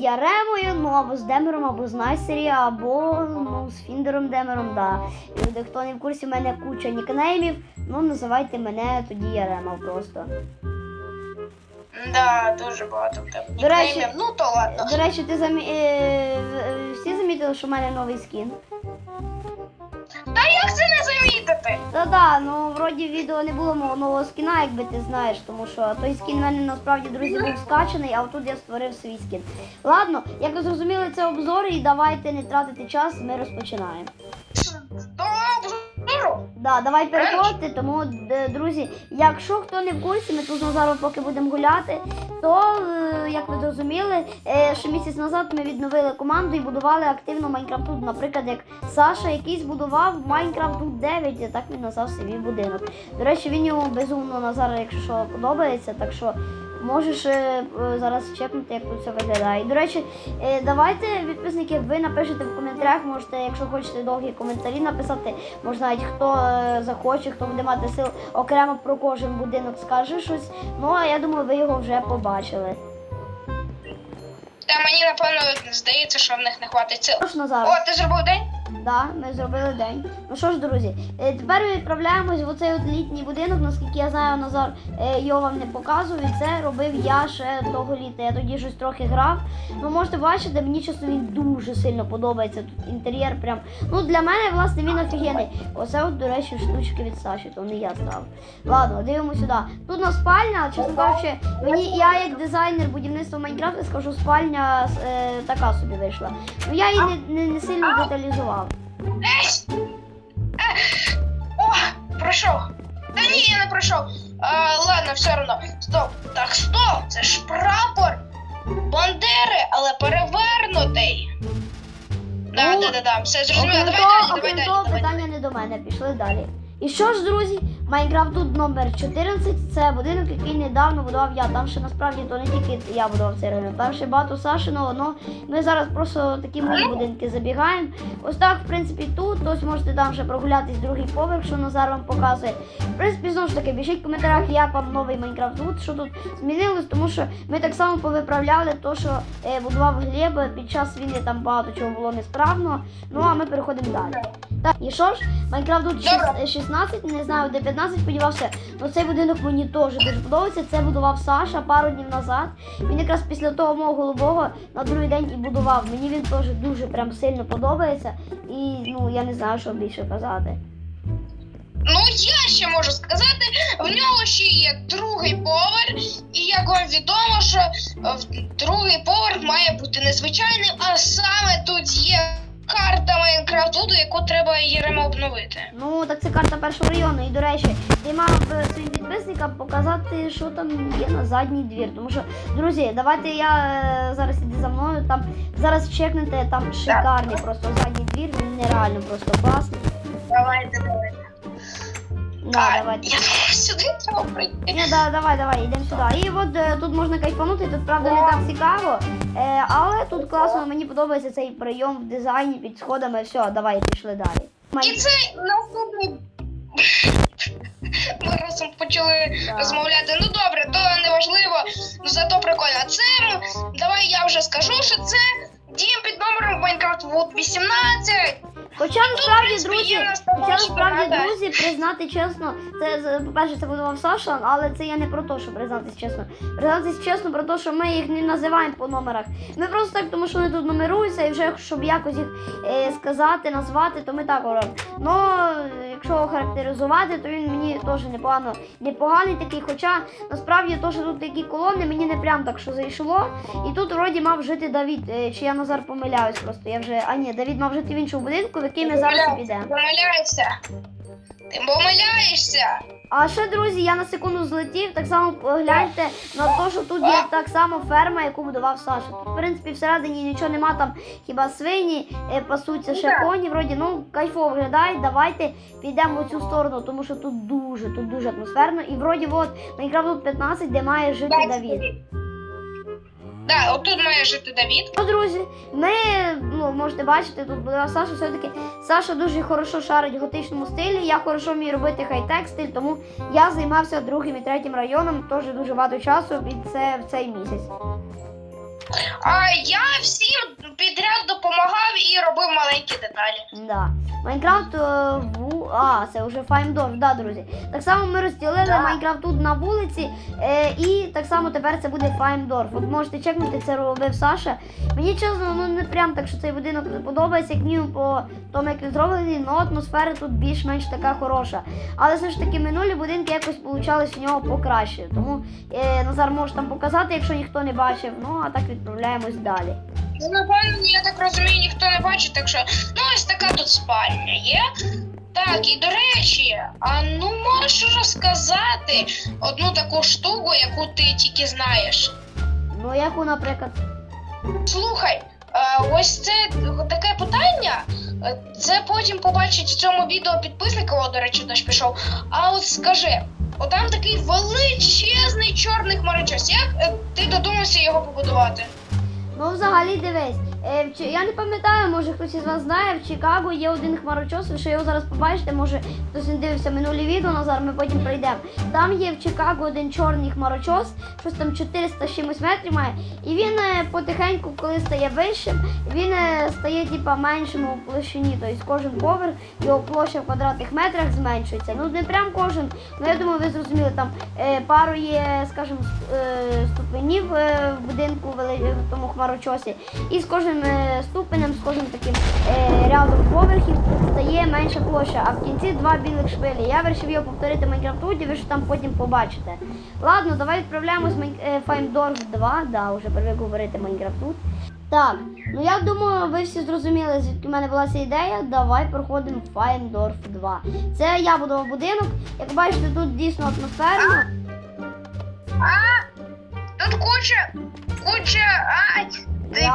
Яремою, ну або з Демером, або з Найсері, або ну, з Фіндером Демером, да. І хто не в курсі, в мене куча нікнеймів, ну називайте мене тоді Ярема просто. Да, дуже багато в тебе. До речі- нікнеймів. ну то ладно. До речі, ти замі... е, в- всі замітили, що в мене новий скін? Та як це не? Та-да, ну вроді відео не було мого нового скіна, якби ти знаєш, тому що той скін в мене насправді друзі був скачаний, а отут я створив свій скін. Ладно, як ви зрозуміли, це обзор, і давайте не тратити час, ми розпочинаємо. Да, давай переходити, тому друзі, якщо хто не в курсі, ми тут з Назаром поки будемо гуляти, то е, як ви зрозуміли, ще місяць назад ми відновили команду і будували активно Майнкрафт тут. Наприклад, як Саша якийсь будував Майнкрафт тут 9, і так він назвав свій будинок. До речі, він йому безумно Назара, якщо що, подобається, так що. Можеш е, е, зараз чекнути, як тут все виглядає. І, до речі, е, давайте, підписники, ви напишете в коментарях, можете, якщо хочете довгі коментарі написати, може навіть хто захоче, хто буде мати сил окремо про кожен будинок скаже щось. Ну, а я думаю, ви його вже побачили. Та мені напевно здається, що в них не хватить сил. О, ти зробив день? Да, ми зробили день. Ну що ж, друзі, е, тепер відправляємось в оцей от літній будинок. Наскільки я знаю, Назар е, його вам не показував. І це робив я ще того літа. Я тоді щось трохи грав. Ну, можете бачити, мені чесно він дуже сильно подобається. Тут інтер'єр прям. Ну, для мене, власне, він офігенний. Оце, от, до речі, штучки від Саші, то не я став. Ладно, дивимося сюди. Тут у нас спальня, чесно кажучи, мені я як дизайнер будівництва Майнкрафта скажу, спальня е, така собі вийшла. Ну я її не, не, не сильно деталізував. Есь! Е! О, пройшов. Та ні, я не пройшов. А, ладно, все одно. Стоп. Так, стоп! Це ж прапор Бандери, але перевернутий. Да, Ну, да, да, да. Все зрозуміло. Давай далі, давай далі. питання не до мене, пішли далі. І що ж, друзі, Майнкрафт тут номер 14 це будинок, який недавно будував я. Там ще насправді то не тільки я будував цей район, там ще багато Сашиного, ну ми зараз просто такі мої будинки забігаємо. Ось так, в принципі, тут, ось можете там ще прогулятись другий поверх, що Назар вам показує. В принципі, знову ж таки, пишіть в коментарях, як вам новий Майнкрафт тут, що тут змінилось, тому що ми так само повиправляли то, що е, будував Глеб під час війни там багато чого було несправно. Ну а ми переходимо далі. Так, і що ж, Майнкрафт тут 16, не знаю, де 15 сподівався. Ну цей будинок мені теж дуже подобається. Це будував Саша пару днів назад. Він якраз після того мого голубого на другий день і будував. Мені він теж дуже прям сильно подобається. І ну я не знаю, що більше казати. Ну, я ще можу сказати, в нього ще є другий поверх, і як вам відомо, що е, другий поверх має бути незвичайним, а саме тут є карта Майнкрафту, яку треба Єремо обновити. Ну так це карта першого району. І до речі, ти мав своїм підписникам показати, що там є на задній двір. Тому що, друзі, давайте я е, зараз іди за мною. Там зараз чекнете, там шикарний просто задній двір. Він нереально просто класний. Давайте, давайте. Да, давайте. Я сюди треба прийти. Ні, да, давай, давай, йдемо сюди. І от е, тут можна кайфанути, тут правда не так цікаво, е, але тут класно, мені подобається цей прийом в дизайні під сходами. Все, давай, пішли далі. І цей наступний. Ми разом почали Да. розмовляти. Ну добре, то не важливо, ну зато прикольно. Це давай я вже скажу, що це дім під номером Minecraft Wood 18. Хоча насправді, друзі, хоча насправді, друзі, признати чесно, це по-перше, це будував Саша, але це я не про те, що признатись чесно. Признатись чесно про те, що ми їх не називаємо по номерах. Ми просто так, тому що вони тут нумеруються, і вже щоб якось їх е, сказати, назвати, то ми так робимо. Ну, якщо охарактеризувати, то він мені теж непогано, непоганий такий. Хоча насправді то, що тут такі колони, мені не прям так що зайшло. І тут вроді мав жити Давід. Е, Чи я Назар помиляюсь просто. Я вже. А ні, Давід мав жити в іншому будинку, який ми зараз підемо. Помиляєшся. Ти помиляєшся. А ще, друзі, я на секунду злетів, так само погляньте на те, що тут є так само ферма, яку будував Саша. Тут, в принципі, всередині нічого нема, там хіба свині е, пасуться, ще коні, вроді, ну, кайфово виглядає. Давайте підемо в цю сторону, тому що тут дуже, тут дуже атмосферно. І вроді от Майнкрафт тут 15, де має жити Давід. Да, отут має жити Давід. Ну, друзі, ми ну, можете бачити, тут була Саша. Все-таки Саша дуже хорошо шарить в готичному стилі. Я хорошо вмію робити хай-тек стиль, тому я займався другим і третім районом теж дуже багато часу і це в цей місяць. А я всім підряд допомагав і робив маленькі деталі. Да. Майнкрафт е, ву... А, це вже Файмдор, да, друзі. Так само ми розділили Да. Майнкрафт тут на вулиці, е, і так само тепер це буде Файмдорф. От можете чекнути, це робив Саша. Мені чесно, ну не прям так, що цей будинок не подобається, як мінімум по тому, як він зроблений, але атмосфера тут більш-менш така хороша. Але все ж таки минулі будинки якось получались у нього покраще. Тому е, Назар може там показати, якщо ніхто не бачив. Ну а так відправляємось далі. Ну, напевно, я так розумію, ніхто не бачить, так що ну ось така тут спальня є. Так, і до речі, а ну можеш розказати одну таку штуку, яку ти тільки знаєш. Ну, яку, наприклад. Слухай, е, ось це таке питання. е, Це потім побачить в цьому відео підписника, о, до речі, дощ пішов. А от скажи, отам такий величезний чорний хмарочос. Як е, ти додумався його побудувати? Ну, взагалі дивись. Е, я не пам'ятаю, може хтось із вас знає, в Чикаго є один хмарочос, ви ще його зараз побачите, може хтось не дивився минулі відео, Назар, ми потім прийдемо. Там є в Чикаго один чорний хмарочос, щось там 400 чимось метрів має. І він е, потихеньку, коли стає вищим, він е, стає типа меншим у площині. Тобто кожен поверх, його площа в квадратних метрах зменшується. Ну не прям кожен, ну я думаю, ви зрозуміли, там пару є, скажімо, ступенів в будинку в тому хмарочосі. І з кожним е, ступенем, з кожним таким е, рядом поверхів стає менша площа, а в кінці два білих шпилі. Я вирішив його повторити в Майнкрафтуді, ви ж там потім побачите. Ладно, давай відправляємось в е, Файмдорф 2, да, вже привик говорити Майнкрафтут. Так, ну я думаю, ви всі зрозуміли, звідки в мене була ця ідея. Давай проходимо в Файмдорф 2. Це я будував будинок. Як бачите, тут дійсно атмосферно. Тут куча, куча. Ай, ти,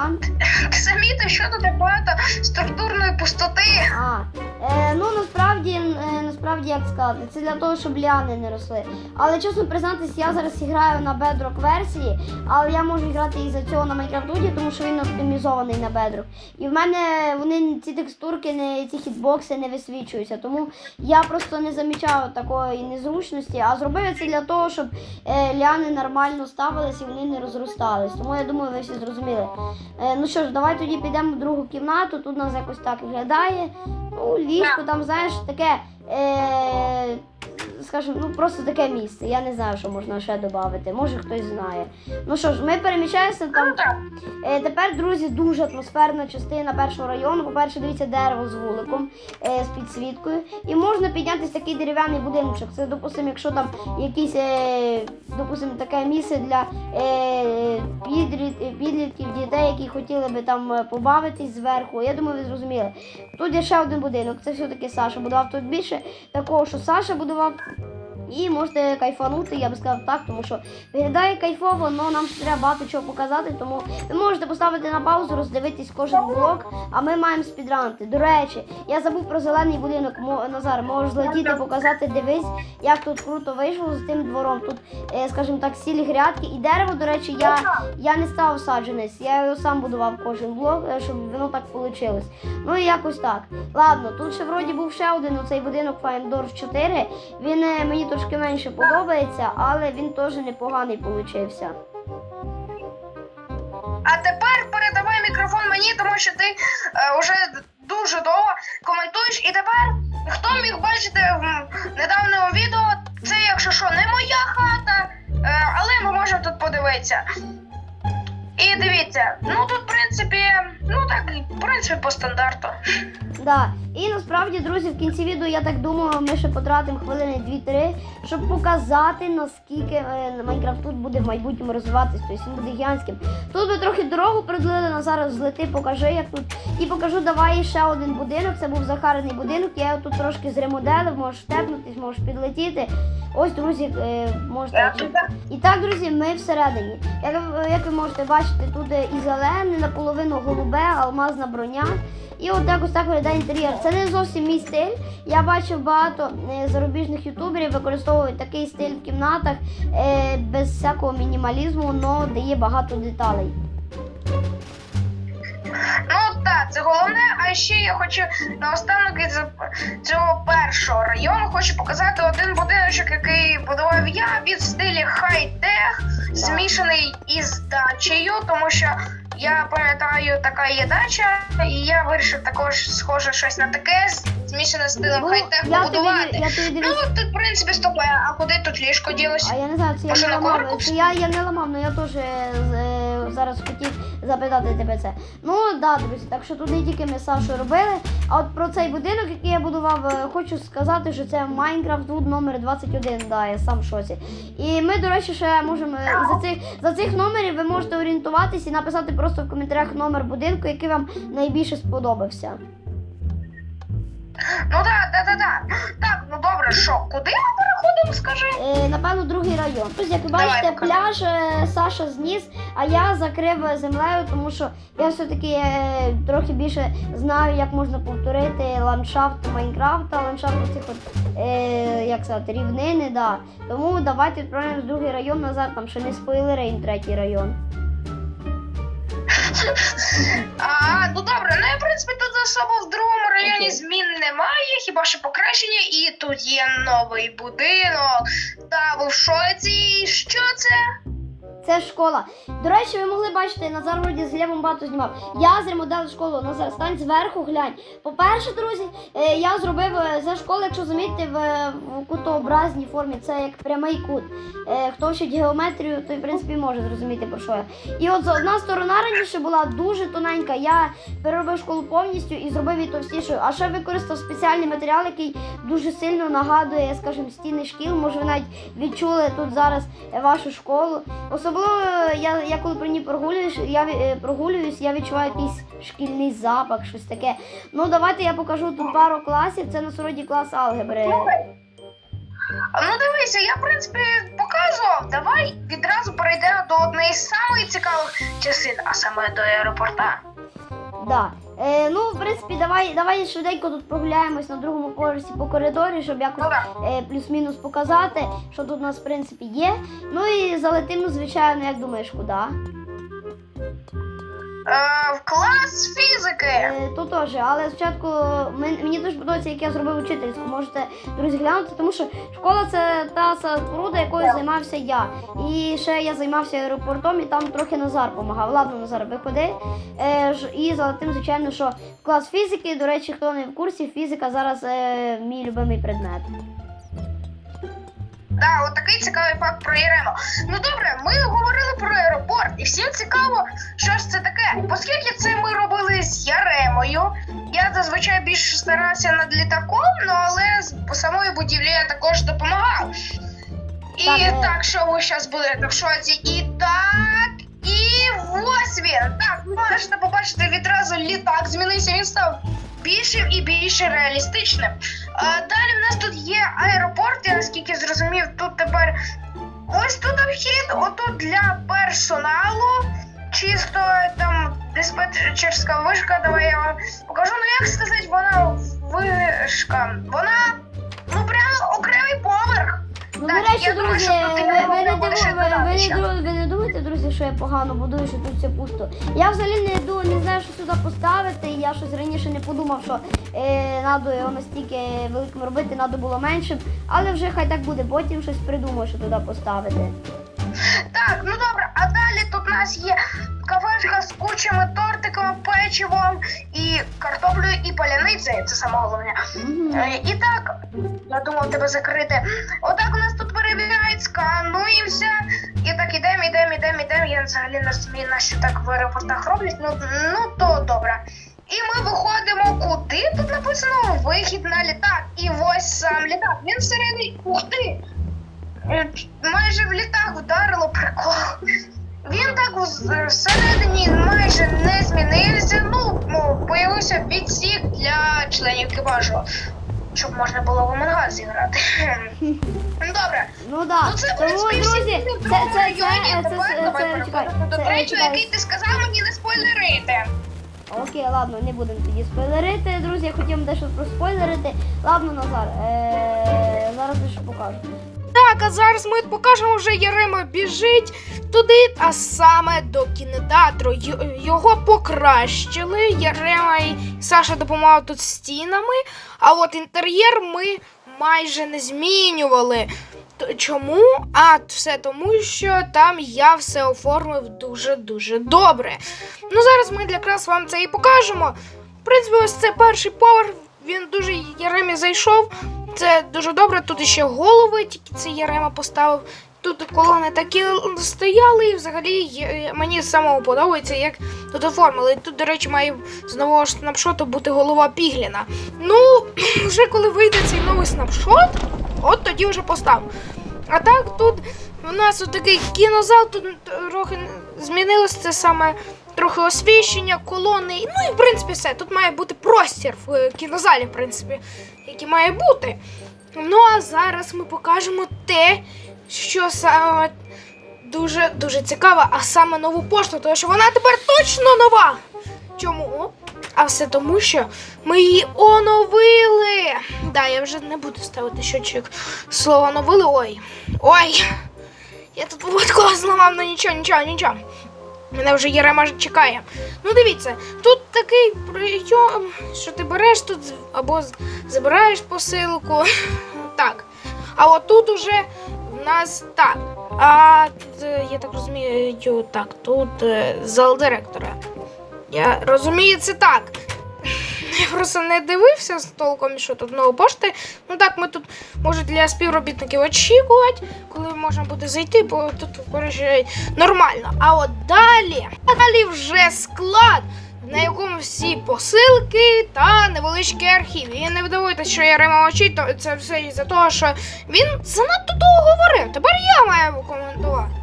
ти замітив, що тут багато структурної пустоти. А, е, ну насправді, е, насправді як сказати, це для того, щоб ліани не росли. Але чесно признатись, я зараз граю на Bedrock версії, але я можу грати і за цього на Майнкрафтуді, тому що він оптимізований на Bedrock. І в мене вони ці текстурки, не ці хітбокси не висвічуються. Тому я просто не замічав такої незручності, а зробив я це для того, щоб е, ліани нормально ставились і вони не розростались. Тому я думаю, ви всі зрозуміли. Е, ну що ж, давай тоді підемо в другу кімнату. Тут нас якось так виглядає. Ну, ліжко там, знаєш, таке. Е, скажімо, ну просто таке місце. Я не знаю, що можна ще додати. Може хтось знає. Ну що ж, ми переміщаємося там. Ну. Е, тепер, друзі, дуже атмосферна частина першого району. По-перше, дивіться дерево з вуликом, е, з підсвіткою. І можна піднятися такий дерев'яний будиночок. Це, допустимо, якщо там якісь, е, допустимо, таке місце для е, підліт- підлітків, дітей, які хотіли би там е, побавитись зверху. Я думаю, ви зрозуміли. Тут є ще один будинок. Це все-таки Саша будував. Тут більше такого, що Саша будував. І можете кайфанути, я би сказав так, тому що виглядає кайфово, але нам треба багато чого показати. Тому ви можете поставити на паузу, роздивитись кожен блок, а ми маємо спідранити. До речі, я забув про зелений будинок. Назар, можеш злетіти, показати, дивись, як тут круто вийшло з тим двором. Тут, е, скажімо так, сілі грядки. І дерево, до речі, я, я не став саджанець, я його сам будував кожен блок, е, щоб воно так вийшло. Ну і якось так. Ладно, тут ще вроді був ще один оцей будинок Файндорф 4. Він е, мені трошки менше подобається, але він теж непоганий получився. А тепер передавай мікрофон мені, тому що ти е, вже дуже довго коментуєш. І тепер хто міг бачити в недавньому відео, це якщо що, не моя хата, е, але ми можемо тут подивитися. І дивіться, ну тут, в принципі, ну так, в принципі, по стандарту. Да. І насправді, друзі, в кінці відео, я так думаю, ми ще потратимо хвилини 2-3, щоб показати, наскільки е, Майнкрафт тут буде в майбутньому розвиватись, тобто він буде гігантським. Тут ми трохи дорогу продлили, на зараз злети, покажи, як тут. І покажу, давай ще один будинок. Це був захарений будинок. Я його тут трошки зремоделив, можеш тепнутись, можеш підлетіти. Ось, друзі, е, можете. І так, друзі, ми всередині. Як, ви- як ви можете бачити, тут і зелене, наполовину голубе, алмазна броня. І от якось так виглядає інтер'єр. Це не зовсім мій стиль. Я бачив багато е, зарубіжних ютуберів використовують такий стиль в кімнатах е, без всякого мінімалізму, але дає багато деталей. Ну, так, це головне. А ще я хочу наостанок із цього першого району хочу показати один будиночок, який будував я від стилі хай-тех, змішаний із дачею, тому що я пам'ятаю, така є дача, і я вирішив також схоже щось на таке, змішане з стилем Ну, хай-тех тобі, побудувати. я тобі Ну, тут, в принципі, стопе, а куди тут ліжко ділося? А я не знаю, це я не ламав. Це я, я не ламав, але я теж е, зараз хотів запитати тебе це. Ну да, друзі, так що тут не тільки ми з робили. А от про цей будинок, який я будував, е, хочу сказати, що це Майнкрафт тут номер 21, да, я сам в шоці. І ми, до речі, ще можемо е, за цих за цих номерів ви можете орієнтуватись і написати просто в коментарях номер будинку, який вам найбільше сподобався. Ну так, так, так, так. Так, ну добре, що, куди ми переходимо, скажи? Е, напевно, другий район. Ось, як ви бачите, покажи. пляж е, Саша зніс, а я закрив землею, тому що я все-таки е, трохи більше знаю, як можна повторити ландшафт Майнкрафта, ландшафт цих от, е, як сказати, рівнини, да. Тому давайте відправимо в другий район назад, там ще не спойлерейн третій район. А, ну добре, ну і в принципі тут особо в другому районі змін немає, хіба що покращення, і тут є новий будинок. Та ви в шоці, що це? Це школа. До речі, ви могли бачити, Назар вроді з Глебом багато знімав. Я зремоделив школу. Назар, стань зверху, глянь. По-перше, друзі, е, я зробив е, за школу, якщо замітите, в, в кутообразній формі. Це як прямий кут. Е, Хто вчить геометрію, той в принципі може зрозуміти про що я. І от одна сторона раніше була дуже тоненька. Я переробив школу повністю і зробив її товстішою. А ще використав спеціальний матеріал, який дуже сильно нагадує, скажімо, стіни шкіл. Може, ви навіть відчули тут зараз е, вашу школу. Особливо е, я, я коли при ній прогулююсь, я е, прогулююсь, я відчуваю якийсь шкільний запах, щось таке. Ну давайте я покажу тут пару класів. Це насправді клас алгебри. Ну дивися, я в принципі показував. Давай відразу перейдемо до однієї з самих цікавих частин, а саме до аеропорта. Да. Е, ну, в принципі, давай, давай швиденько тут прогуляємось на другому поверсі по коридорі, щоб якось е, плюс-мінус показати, що тут у нас в принципі є. Ну і залетимо, звичайно, як думаєш, куди? Е, в клас фізики. Е, то теж, але спочатку мені дуже подобається, як я зробив учительську. Можете, друзі, глянути, тому що школа це та споруда, якою займався я. І ще я займався аеропортом, і там трохи Назар допомагав. Ладно, Назар, виходи. Е, і за тим, звичайно, що клас фізики, до речі, хто не в курсі, фізика зараз е, мій любимий предмет. Да, от такий цікавий факт про Єрему. Ну добре, ми говорили про аеропорт, і всім цікаво, що ж це таке. Оскільки це ми робили з Яремою, я зазвичай більше старався над літаком, ну але з самої будівлі я також допомагав. І Так, так, що ви зараз будете в шоці. І так, і ось він. Так, можете побачити відразу літак змінився, він став більшим і більше реалістичним. Далі в нас тут є аеропорт, я наскільки зрозумів, тут тепер ось тут обхід, отут для персоналу. Чисто там диспетчерська вишка, давай я вам покажу. Ну як сказати, вона вишка. Вона ну прямо окремий поверх. Ну, Так, до речі, я думаю, друзі, що ви, не ви, ви думаєте, друзі, що я погано будую, що тут все пусто. Я взагалі не ду, не знаю, що сюди поставити. Я щось раніше не подумав, що е, надо його настільки великим робити, треба було меншим. Але вже хай так буде, потім щось придумаю, що туди поставити. Так, ну добре, а далі тут у нас є кафешка з кучами тортиками, печивом і картоплею і паляницею. Це саме головне. Е, І так, я думав тебе закрити. Отак у нас тут перевіряють, скануємося. І так ідемо, ідемо, ідемо, ідемо. Я взагалі не розумію, на що так в аеропортах роблять. Ну, ну то добре. І ми виходимо куди? Тут написано вихід на літак. І ось сам літак. Він всередині. Ух ти! Е, Майже в літак вдарило прикол. Він так всередині майже не змінився. Ну, ну, появився відсік для членів екіпажу, щоб можна було в Амангаз зіграти. Ну добре. Ну так. Ну це в принципі всі в це, другому це, це, районі. Тепер давай переходимо до третього, який ти сказав мені не спойлерити. Окей, ладно, не будемо тоді спойлерити. Друзі, я хотів дещо проспойлерити. Ладно, Назар, е- зараз дещо покажу. Так, а зараз ми покажемо вже Ярема біжить туди, а саме до кінотеатру. Його покращили. Ярема і Саша допомагали тут стінами, а от інтер'єр ми майже не змінювали. Чому? А все тому, що там я все оформив дуже-дуже добре. Ну, зараз ми якраз вам це і покажемо. В принципі, ось це перший поверх. Він дуже Яремі зайшов. Це дуже добре. Тут ще голови, тільки це Ярема поставив. Тут колони такі стояли, і взагалі мені самому подобається, як тут оформили. Тут, до речі, має з нового снапшоту бути голова Пігліна. Ну, вже коли вийде цей новий снапшот, от тоді вже поставлю. А так тут у нас от такий кінозал, тут трохи змінилось це саме трохи освіщення, колони. Ну і в принципі все. Тут має бути простір в е, кінозалі, в принципі, який має бути. Ну а зараз ми покажемо те, що саме дуже дуже цікаве, а саме нову пошту, тому що вона тепер точно нова. Чому? А все тому, що ми її оновили. Да, я вже не буду ставити щочик слово оновили. Ой. Ой. Я тут випадково зламав, ну нічого, нічого, нічого. Мене вже Єрема чекає. Ну дивіться, тут такий прийом, що ти береш тут або забираєш посилку. Так. А от тут уже в нас так. А я так розумію, так, тут е, зал директора. Я розумію, це так. Я просто не дивився з толком, що тут нової пошти. Ну так, ми тут може для співробітників очікувати, коли можна буде зайти, бо тут коротше, нормально. А от далі, а далі вже склад, на якому всі посилки та невеличкий архів. І не вдавайте, що я Рима очить, то це все із-за того, що він занадто довго говорив. Тепер я маю коментувати.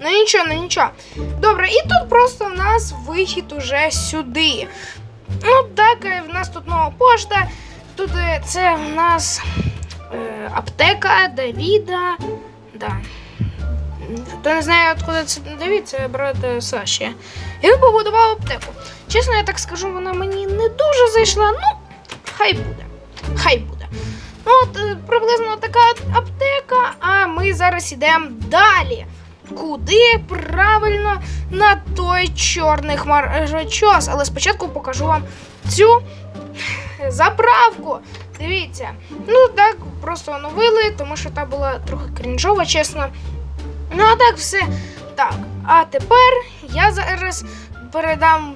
Ну нічого, ну нічого. Добре, і тут просто в нас вихід уже сюди. Ну так, е, в нас тут нова пошта. Тут е, це в нас е, аптека Давіда. Да. Хто не знає, откуда це Давід, це брат е, Саші. Він побудував аптеку. Чесно, я так скажу, вона мені не дуже зайшла. Ну, хай буде. Хай буде. Ну, от приблизно така аптека, а ми зараз йдемо далі. Куди правильно на той чорний хмарочос. Але спочатку покажу вам цю заправку. Дивіться. Ну так, просто оновили, тому що та була трохи крінжова, чесно. Ну, а так все. Так. А тепер я зараз передам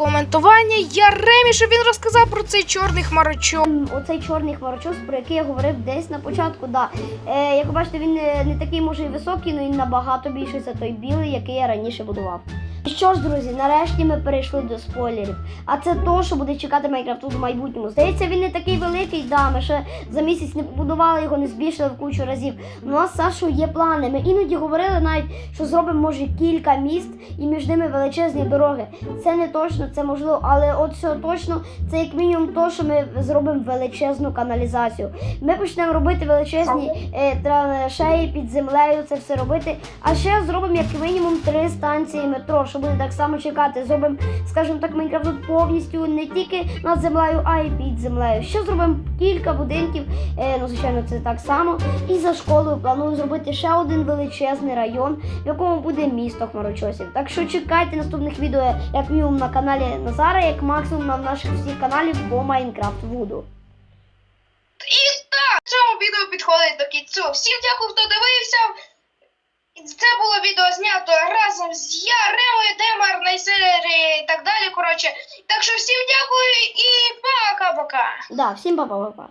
коментування Яремі, щоб він розказав про цей чорний хмарочок. Оцей чорний хмарочос, про який я говорив десь на початку, да. Е, як бачите, він не, не такий може і високий, але він набагато більший за той білий, який я раніше будував. Що ж, друзі, нарешті ми перейшли до спойлерів. А це то, що буде чекати Майнкрафту в майбутньому. Здається, він не такий великий, да, ми ще за місяць не побудували його, не збільшили в кучу разів. Ну, У нас з Сашою є плани. Ми іноді говорили навіть, що зробимо може кілька міст і між ними величезні дороги. Це не точно, це можливо, але от все точно, це як мінімум то, що ми зробимо величезну каналізацію. Ми почнемо робити величезні е, траншеї під землею, це все робити. А ще зробимо як мінімум три станції метро, що буде так само чекати. Зробимо, скажімо так, Майнкрафт повністю не тільки над землею, а й під землею. Ще зробимо кілька будинків. Е, ну, звичайно, це так само. І за школою планую зробити ще один величезний район, в якому буде місто хмарочосів. Так що чекайте наступних відео, як мінімум на каналі Назара, як максимум на наших всіх каналів по Майнкрафт Вуду. І так, цьому відео підходить до кінцю. Всім дякую, хто дивився. Це було відео знято разом з я, Ремою, Демар, Найсері і так далі. Коротше. Так що всім дякую і пока-пока. Да, всім па-па-па-па.